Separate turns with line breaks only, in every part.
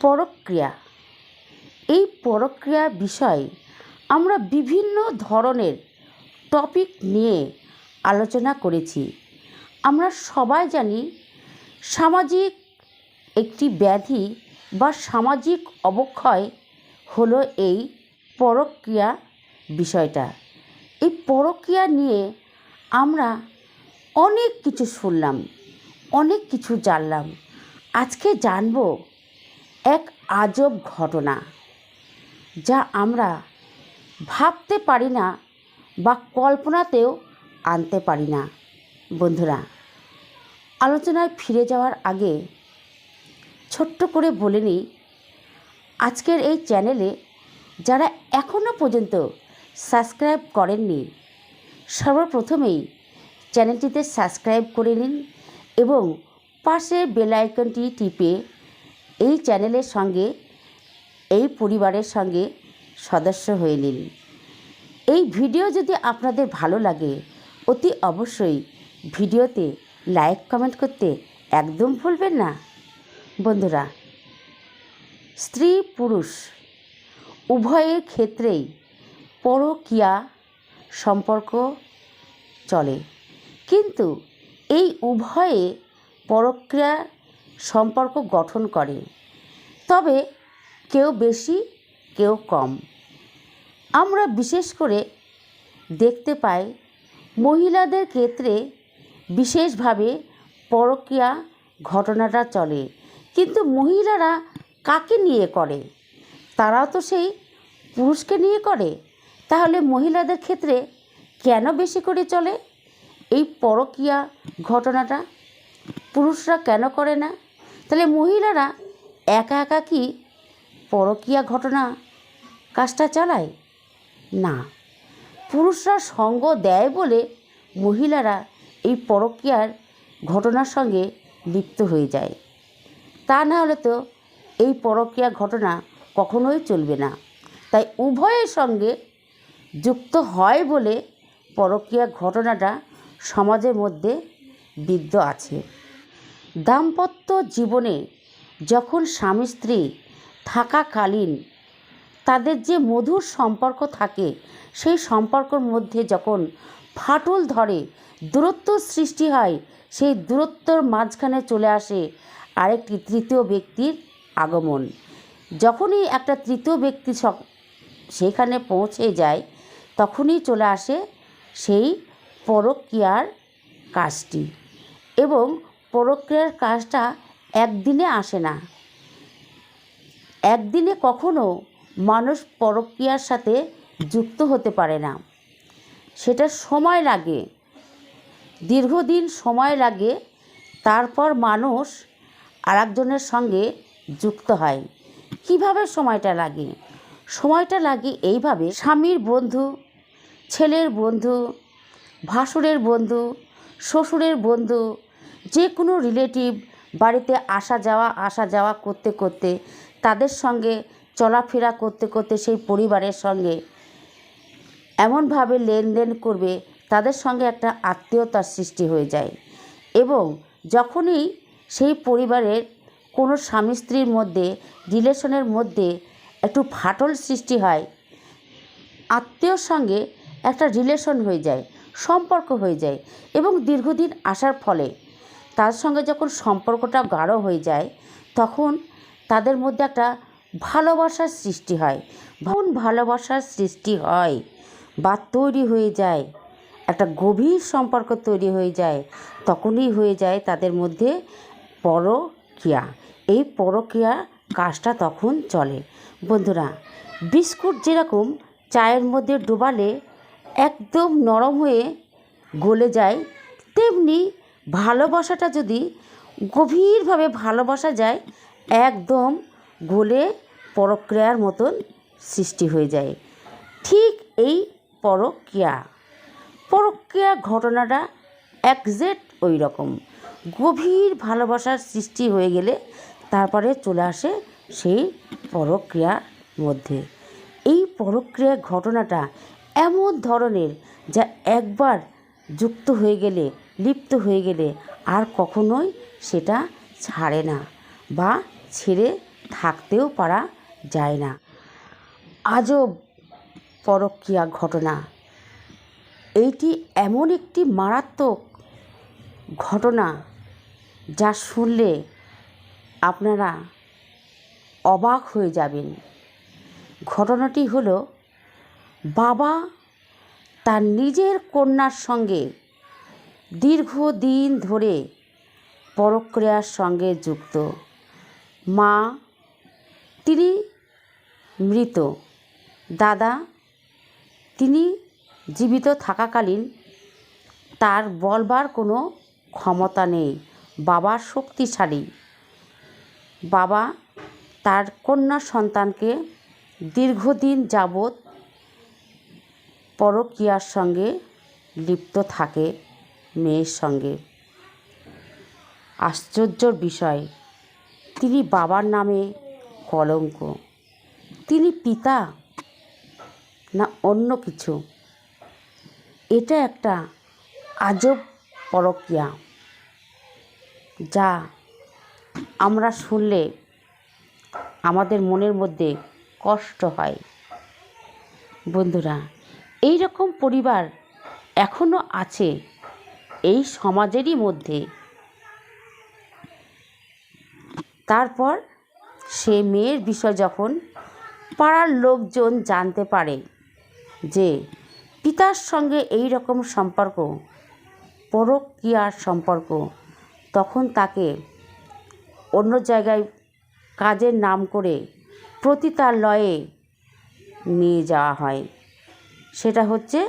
পরক্রিয়া। এই পরক্রিয়া বিষয়ে আমরা বিভিন্ন ধরনের টপিক নিয়ে আলোচনা করেছি। আমরা সবাই জানি সামাজিক একটি ব্যাধি বা সামাজিক অবক্ষয় হলো এই পরক্রিয়া বিষয়টা। এই পরক্রিয়া নিয়ে আমরা অনেক কিছু শুনলাম, অনেক কিছু জানলাম। আজকে জানব আজব ঘটনা, যা আমরা ভাবতে পারি না বা কল্পনাতেও আনতে পারি না। বন্ধুরা, আলোচনায় ফিরে যাওয়ার আগে ছোট্ট করে বলে নিই, আজকের এই চ্যানেলে যারা এখনও পর্যন্ত সাবস্ক্রাইব করেননি, সর্বপ্রথমেই চ্যানেলটিতে সাবস্ক্রাইব করে নিন এবং পাশের বেল আইকনটি টিপে এই চ্যানেলের সঙ্গে, এই পরিবারের সঙ্গে সদস্য হয়ে নিন। এই ভিডিও যদি আপনাদের ভালো লাগে, অতি অবশ্যই ভিডিওতে লাইক, কমেন্ট করতে একদম ভুলবেন না। বন্ধুরা, স্ত্রী পুরুষ, উভয়ের ক্ষেত্রেই পরকীয়া সম্পর্ক চলে। কিন্তু এই উভয়ে পরক্রিয়া সম্পর্ক গঠন করে। তবে কেউ বেশি, কেউ কম। আমরা বিশেষ করে দেখতে পাই মহিলাদের ক্ষেত্রে বিশেষভাবে পরকীয়া ঘটনাটা চলে। কিন্তু মহিলারা কাকে নিয়ে করে? তারাও তো সেই পুরুষকে নিয়ে করে। তাহলে মহিলাদের ক্ষেত্রে কেন বেশি করে চলে? এই পরকীয়া ঘটনাটা পুরুষরা কেন করে না? তাহলে মহিলারা একা একা কি পরকীয়া ঘটনা কাজটা চালায়? না। পুরুষরা সঙ্গ দেয় বলে মহিলারা এই পরকীয়ার ঘটনার সঙ্গে লিপ্ত হয়ে যায়। তা না হলে তো এই পরকীয়া ঘটনা কখনোই চলবে না। তাই উভয়ের সঙ্গে যুক্ত হয় বলে পরকীয়া ঘটনাটা সমাজের মধ্যে বিদ্য আছে। দাম্পত্য জীবনে যখন স্বামী স্ত্রী থাকাকালীন তাদের যে মধুর সম্পর্ক থাকে, সেই সম্পর্কর মধ্যে যখন ফাটল ধরে, দূরত্ব সৃষ্টি হয়, সেই দূরত্বর মাঝখানে চলে আসে আরেকটি তৃতীয় ব্যক্তির আগমন। যখনই একটা তৃতীয় ব্যক্তি সেখানে পৌঁছে যায়, তখনই চলে আসে সেই পরক্রিয়ার কাজটি এবং পরক্রিয়ার কাজটা একদিনে আসে না। একদিনে কখনো মানুষ পরক্রিয়ার সাথে যুক্ত হতে পারে না। সেটা সময় লাগে, দীর্ঘদিন সময় লাগে, তারপর মানুষ আরেকজনের সঙ্গে যুক্ত হয়। কীভাবে সময়টা লাগে? সময়টা লাগে এইভাবে স্বামীর বন্ধু, ছেলের বন্ধু, ভাসুরের বন্ধু, শ্বশুরের বন্ধু যে কোনো রিলেটিভ বাড়িতে আসা যাওয়া আসা যাওয়া করতে করতে তাদের সঙ্গে চলাফেরা করতে করতে সেই পরিবারের সঙ্গে এমনভাবে লেনদেন করবে, তাদের সঙ্গে একটা আত্মীয়তার সৃষ্টি হয়ে যায়। এবং যখনই সেই পরিবারের কোনো স্বামী স্ত্রীর মধ্যে রিলেশনের মধ্যে একটু ফাটল সৃষ্টি হয়, আত্মীয়র সঙ্গে একটা রিলেশন হয়ে যায়, সম্পর্ক হয়ে যায় এবং দীর্ঘদিন আসার ফলে তার সঙ্গে যখন সম্পর্কটা গাঢ় হয়ে যায়, তখন তাদের মধ্যে একটা ভালোবাসার সৃষ্টি হয়। ভন ভালোবাসার সৃষ্টি হয় বা তৈরি হয়ে যায়, একটা গভীর সম্পর্ক তৈরি হয়ে যায়, তখনই হয়ে যায় তাদের মধ্যে পরক্রিয়া। এই পরক্রিয়া কাজটা তখন চলে। বন্ধুরা, বিস্কুট যেরকম চায়ের মধ্যে ডোবালে একদম নরম হয়ে গলে যায়, তেমনি ভালোবাসাটা যদি গভীরভাবে ভালোবাসা যায়, একদম গলে পরক্রিয়ার মতন সৃষ্টি হয়ে যায়। ঠিক এই পরক্রিয়া। পরক্রিয়া ঘটনাটা একজ্যাক্ট ওই রকম গভীর ভালোবাসার সৃষ্টি হয়ে গেলে তারপরে চলে আসে সেই পরক্রিয়ার মধ্যে। এই পরক্রিয়া ঘটনাটা এমন ধরনের যা একবার যুক্ত হয়ে গেলে লিপ্ত হয়ে গেলে আর কখনোই সেটা ছাড়ে না বা ছেড়ে থাকতেও পারা যায় না। আজব পরক্রিয়া ঘটনা। এইটি এমন একটি মারাত্মক ঘটনা যা শুনলে আপনারা অবাক হয়ে যাবেন। ঘটনাটি হলো, বাবা তার নিজের কন্যার সঙ্গে দীর্ঘদিন ধরে পরক্রিয়ার সঙ্গে যুক্ত। মা তিনি মৃত দাদা তিনি জীবিত থাকাকালীন তার বলবার কোনো ক্ষমতা নেই। বাবা শক্তিশালী। বাবা তার কন্যা সন্তানকে দীর্ঘদিন যাবৎ পরকীয়ার সঙ্গে লিপ্ত থাকে। মেয়ের সঙ্গে। আশ্চর্যর বিষয়, তিনি বাবার নামে কলঙ্ক। তিনি পিতা না অন্য কিছু? এটা একটা আজব পরকীয়া যা আমরা শুনলে আমাদের মনের মধ্যে কষ্ট হয়। বন্ধুরা এই রকম পরিবার এখনও আছে এই সমাজেরই মধ্যে। তারপর সে মেয়ের বিষয় যখন পাড়ার লোকজন জানতে পারে যে পিতার সঙ্গে এই রকম সম্পর্ক পরক্রিয়ার সম্পর্ক, তখন তাকে অন্য জায়গায় কাজের নাম করে প্রতিতালয়ে নিয়ে যাওয়া হয়। সেটা হচ্ছে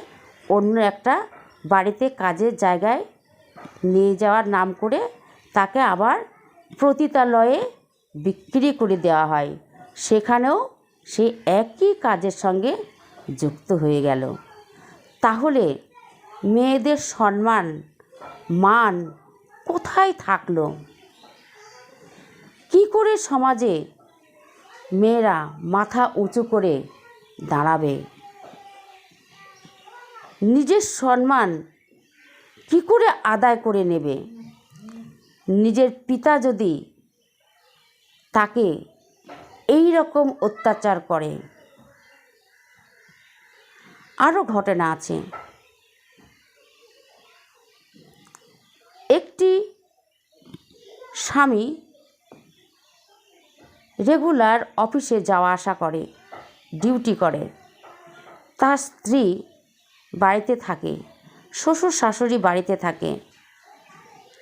অন্য একটা বাড়িতে কাজের জায়গায় নিয়ে যাওয়ার নাম করে তাকে আবার প্রতিতালয়ে বিক্রি করে দেওয়া হয়। সেখানেও সে একই কাজের সঙ্গে যুক্ত হয়ে গেল। তাহলে মেয়েদের সম্মান, মান কোথায় থাকল? কি করে সমাজে মেয়েরা মাথা উঁচু করে দাঁড়াবে? নিজের সম্মান কি করে আদায় করে নেবে? নিজের পিতা যদি তাকে এই রকম অত্যাচার করে আরও ঘটনা আছে। একটি স্বামী রেগুলার অফিসে যাওয়া আসা করে, ডিউটি করে। তার স্ত্রী বাড়িতে থাকে, শ্বশুর শাশুড়ি বাড়িতে থাকে,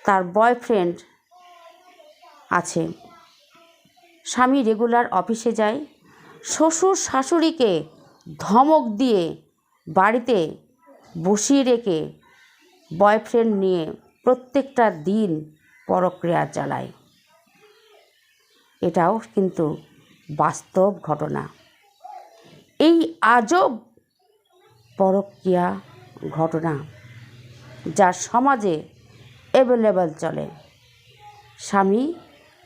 তার বয়ফ্রেন্ড আছে। স্বামী রেগুলার অফিসে যায়, শ্বশুর শাশুড়িকে ধমক দিয়ে বাড়িতে বসিয়ে রেখে বয়ফ্রেন্ড নিয়ে প্রত্যেকটা দিন পরক্রিয়া চালায়। এটাও কিন্তু বাস্তব ঘটনা। এই আজব পরক্রিয়া ঘটনা যা সমাজে অ্যাভেলেবেল চলে। স্বামী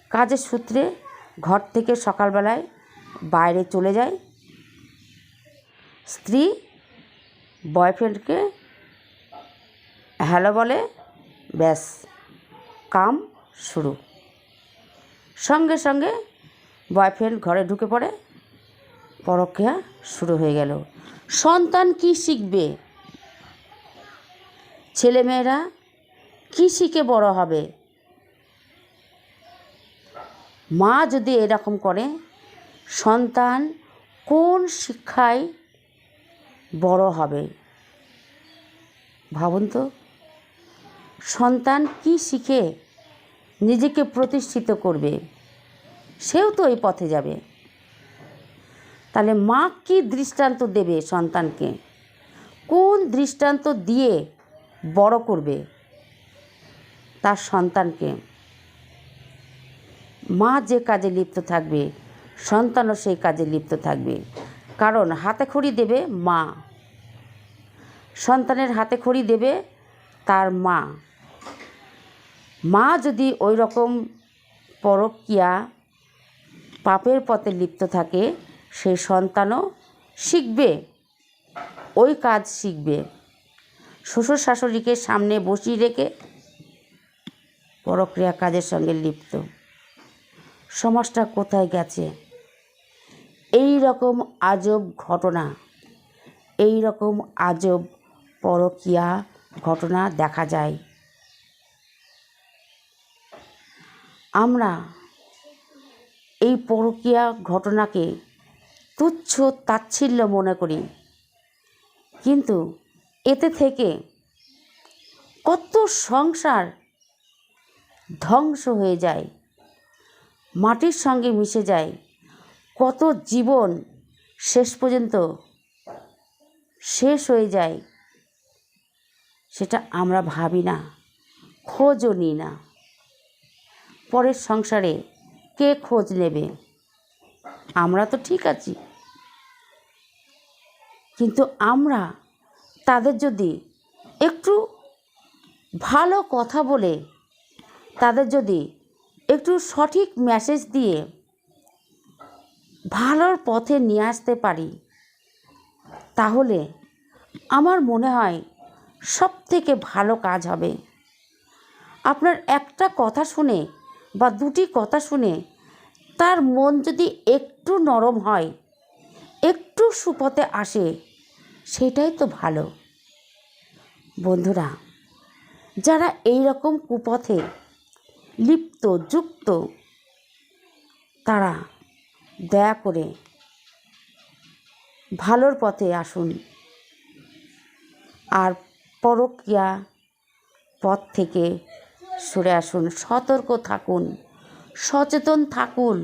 কাজের সূত্রে ঘর থেকে সকালবেলায় বাইরে চলে যায়। স্ত্রী বয়ফ্রেন্ডকে হ্যালো বলে। ব্যাস, কাম শুরু। সঙ্গে সঙ্গে বয়ফ্রেন্ড ঘরে ঢুকে পড়ে। পরক্রিয়া শুরু হয়ে গেল। সন্তান কি শিখবে? ছেলেমেয়েরা কী শিখে বড় হবে? মা যদি এরকম করে, সন্তান কোন শিক্ষায় বড় হবে? ভাবুন তো, সন্তান কি শিখে নিজেকে প্রতিষ্ঠিত করবে? সেও তো এই পথে যাবে। তাহলে মা কি দৃষ্টান্ত দেবে সন্তানকে? কোন দৃষ্টান্ত দিয়ে বড় করবে তার সন্তানকে? মা যে কাজে লিপ্ত থাকবে, সন্তানও সেই কাজে লিপ্ত থাকবে। কারণ হাতে খড়ি দেবে মা। সন্তানের হাতে খড়ি দেবে তার মা। মা যদি ওই রকম পরকিয়া পাপের পথে লিপ্ত থাকে সেই সন্তানও শিখবে, ওই কাজ শিখবে। শ্বশুর শাশুড়িকে সামনে বসিয়ে রেখে পরক্রিয়া কাজের সঙ্গে লিপ্ত। সমাজটা কোথায় গেছে? এই রকম আজব ঘটনা, এই রকম আজব পরকীয়া ঘটনা দেখা যায়। আমরা এই পরকীয়া ঘটনাকে তুচ্ছ তাচ্ছিল্য মনে করি। কিন্তু এতে থেকে কত সংসার ধ্বংস হয়ে যায়, মাটির সঙ্গে মিশে যায়, কত জীবন শেষ পর্যন্ত শেষ হয়ে যায়, সেটা আমরা ভাবি না, খোঁজও নিই না। পরের সংসারে কে খোঁজ নেবে? আমরা তো ঠিক আছি। কিন্তু আমরা তাদের যদি একটু ভালো কথা বলে, তাদের যদি একটু সঠিক মেসেজ দিয়ে ভালোর পথে নিয়ে আসতে পারি, তাহলে আমার মনে হয় সব থেকে ভালো কাজ হবে। আপনার একটা কথা শুনে বা দুটি কথা শুনে তার মন যদি একটু নরম হয়, একটু সুপথে আসে সেটাই তো ভালো। বন্ধুরা, যারা এই রকম কুপথে লিপ্ত, যুক্ত, তারা দয়া করে ভালোর পথে আসুন। আর পরক্রিয়া পথ থেকে সরে আসুন, সতর্ক থাকুন, সচেতন থাকুন।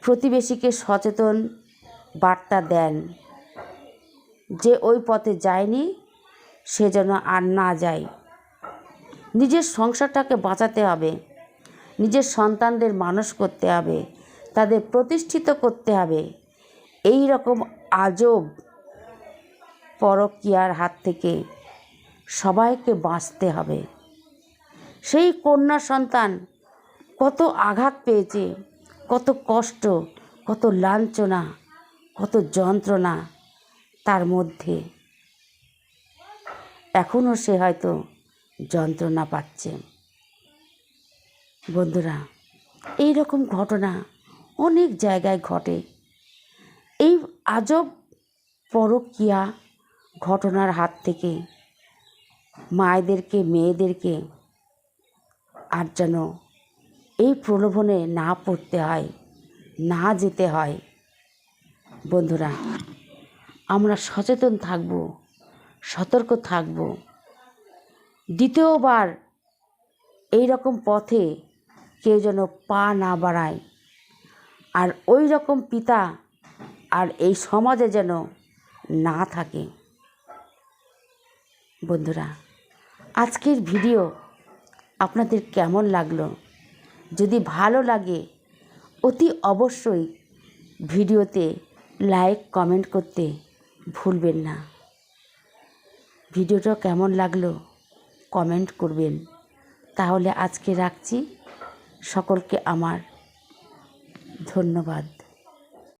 প্রতিবেশীকে সচেতন বার্তা দেন যে ওই পথে যায়নি, সে যেন আর না যায়। নিজের সংসারটাকে বাঁচাতে হবে, নিজের সন্তানদের মানুষ করতে হবে, তাদের প্রতিষ্ঠিত করতে হবে। এই রকম আজব পরকীয়ার হাত থেকে সবাইকে বাঁচতে হবে। সেই কন্যা সন্তান কত আঘাত পেয়েছে, কত কষ্ট, কত লাঞ্ছনা। কত যন্ত্রণা তার মধ্যে। এখনও সে হয়তো যন্ত্রণা পাচ্ছে। বন্ধুরা এই রকম ঘটনা অনেক জায়গায় ঘটে। এই আজব পরকীয়া ঘটনার হাত থেকে মায়েদেরকে, মেয়েদেরকে আর যেন এই প্রলোভনে না পড়তে হয়, না যেতে হয়। বন্ধুরা, আমরা সচেতন থাকব, সতর্ক থাকব। দ্বিতীয়বার এই রকম পথে কেউ যেন পা না বাড়ায়, আর ওই রকম পিতা আর এই সমাজে যেন না থাকে। বন্ধুরা, আজকের ভিডিও আপনাদের কেমন লাগল? যদি ভালো লাগে, অতি অবশ্যই ভিডিওতে লাইক কমেন্ট করতে ভুলবেন না। ভিডিওটা কেমন লাগল কমেন্ট করবেন। তাহলে আজকে রাখছি। সকলকে আমার ধন্যবাদ।